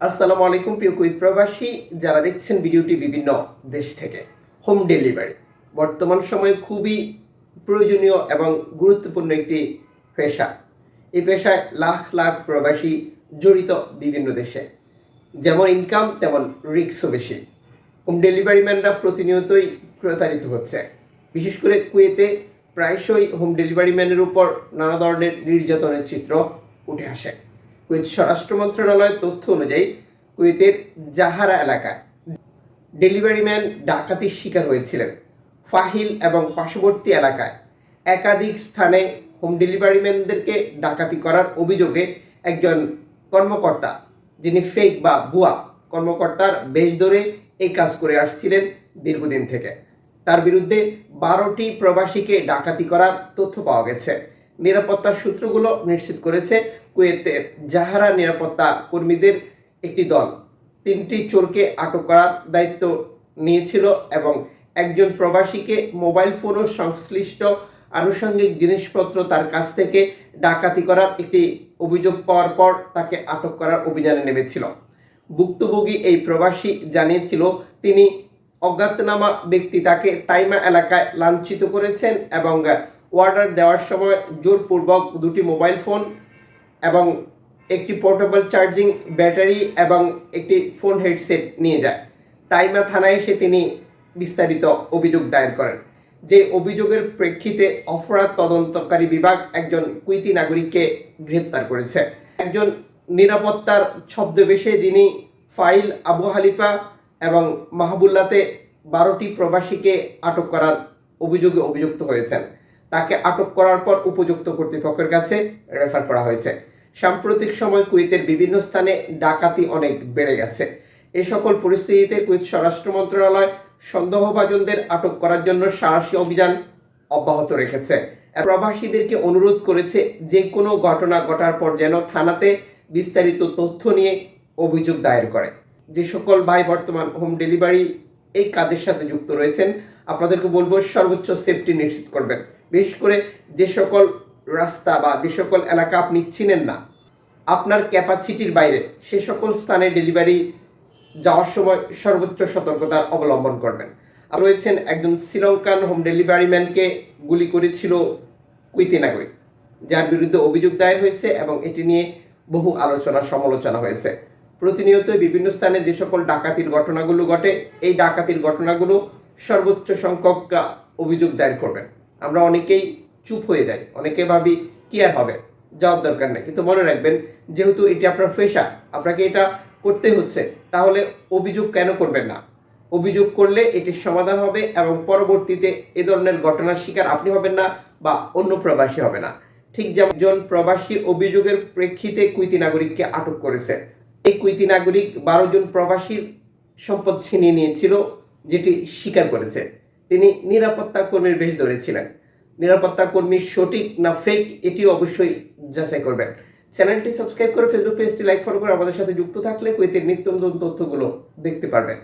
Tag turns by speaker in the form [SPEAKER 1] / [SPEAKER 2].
[SPEAKER 1] আসসালামু আলাইকুম, প্রিয় কুইত প্রবাসী। যারা দেখছেন ভিডিওটি বিভিন্ন দেশ থেকে, হোম ডেলিভারি। বর্তমান সময়ে খুবই প্রয়োজনীয় এবং গুরুত্বপূর্ণ একটি পেশা। এই পেশায় লাখ লাখ প্রবাসী জড়িত বিভিন্ন দেশে। যেমন ইনকাম তেমন রিক্সও বেশি। হোম ডেলিভারি ম্যানরা প্রতিনিয়তই প্রতারিত হচ্ছে। বিশেষ করে কুয়েতে প্রায়শই হোম ডেলিভারি ম্যানের উপর নানা ধরনের নির্যাতনের চিত্র উঠে আসে। কুয়েত স্বরাষ্ট্র মন্ত্রণালয়ের তথ্য অনুযায়ী কুয়েতের জাহারা এলাকায় ডেলিভারি ম্যান ডাকাতির শিকার হয়েছিলেন। ফাহিল এবং পার্শ্ববর্তী এলাকায় একাধিক স্থানে হোম ডেলিভারি ম্যানদেরকে ডাকাতি করার অভিযোগে একজন কর্মকর্তা, যিনি ফেক বা ভুয়া কর্মকর্তার বেশ ধরে এই কাজ করে আসছিলেন দীর্ঘদিন থেকে। তার বিরুদ্ধে বারোটি প্রবাসীকে ডাকাতি করার তথ্য পাওয়া গেছে। নিরাপত্তার সূত্রগুলো নিশ্চিত করেছে কুয়েতের জাহারা নিরাপত্তা কর্মীদের একটি দল। তিনটি চোরকে আটক করার দায়িত্ব নিয়েছিল এবং একজন প্রবাসীকে মোবাইল ফোন ও সংশ্লিষ্ট আনুষঙ্গিক জিনিসপত্র তার কাছ থেকে ডাকাতি করার একটি অভিযোগ পাওয়ার পর তাকে আটক করার অভিযানে নেমেছিল। ভুক্তভোগী এই প্রবাসী জানিয়েছিল, তিনি অজ্ঞাতনামা ব্যক্তি, তাকে তাইমা এলাকায় লাঞ্ছিত করেছেন এবং অর্ডার দেওয়ার সময় জোরপূর্বক দুটি মোবাইল ফোন এবং একটি পোর্টেবল চার্জিং ব্যাটারি এবং একটি ফোন হেডসেট নিয়ে যায়। তাইমা থানায় এসে তিনি বিস্তারিত অভিযোগ দায়ের করেন। যে অভিযোগের প্রেক্ষিতে অপরাধ তদন্তকারী বিভাগ একজন কুইতি নাগরিককে গ্রেপ্তার করেছে। একজন নিরাপত্তার ছদ্মবেশে যিনি ফাইল আবু হালিফা এবং মাহবুল্লাতে বারোটি প্রবাসীকে আটক করার অভিযোগে অভিযুক্ত হয়েছেন। তাকে আটক করার পর উপযুক্ত কর্তৃপক্ষের কাছে রেফার করা হয়েছে। সাম্প্রতিক সময় কুয়েতের বিভিন্ন স্থানে ডাকাতি অনেক বেড়ে গেছে। এ সকল পরিস্থিতিতে কুয়েত স্বরাষ্ট্র মন্ত্রণালয় সন্দেহভাজনদের আটক করার জন্য সাহসী অভিযান অব্যাহত রেখেছে। প্রবাসীদেরকে অনুরোধ করেছে যে কোনো ঘটনা ঘটার পর যেন থানাতে বিস্তারিত তথ্য নিয়ে অভিযোগ দায়ের করে। যে সকল ভাই বর্তমান হোম ডেলিভারি এই কাজের সাথে যুক্ত রয়েছেন। আপনাদেরকে বলব, সর্বোচ্চ সেফটি নিশ্চিত করবেন। বিশেষ করে যে সকল রাস্তা বা যে সকল এলাকা আপনি চিনেন না, আপনার ক্যাপাসিটির বাইরে সে সকল স্থানে ডেলিভারি যাওয়ার সময় সর্বোচ্চ সতর্কতা অবলম্বন করবেন। আর রয়েছেন একজন শ্রীলঙ্কান হোম ডেলিভারি ম্যানকে গুলি করেছিল কুইতি নাগরিক, যার বিরুদ্ধে অভিযোগ দায়ের হয়েছে এবং এটি নিয়ে বহু আলোচনা সমালোচনা হয়েছে। প্রতিনিয়ত বিভিন্ন স্থানে যে সকল ডাকাতির ঘটনাগুলো ঘটে, এই ডাকাতির ঘটনাগুলো সর্বোচ্চ সংখ্যক অভিযোগ দায়ের করবেন। আমরা অনেকেই চুপ হয়ে যাই, অনেকে ভাবি, কি আর হবে? যাওয়ার দরকার নেই। কিন্তু মনে রাখবেন, যেহেতু এটি আপনার পেশা, আপনাকে এটা করতে হচ্ছে, তাহলে অভিযোগ কেন করবেন না? অভিযোগ করলে এটির সমাধান হবে এবং পরবর্তীতে এ ধরনের ঘটনার শিকার আপনি হবেন না বা অন্য প্রবাসী হবে না। ঠিক যেমন প্রবাসী অভিযোগের প্রেক্ষিতে কুইতি নাগরিককে আটক করেছে। কুইতি নাগরিক বারো জন প্রবাসীর সম্পদ ছিনিয়ে নিয়েছিল, যেটি স্বীকার করেছে। তিনি নিরাপত্তা কর্মীর বেশ ধরেছিলেন নিরাপত্তা কর্মী সঠিক না ফেক এটি অবশ্যই যাচাই করবেন। চ্যানেলটি সাবস্ক্রাইব করে ফেসবুক পেজটি লাইক ফলো করে আমাদের সাথে যুক্ত থাকলে কুয়েতের নিত্য নতুন তথ্যগুলো দেখতে পারবেন।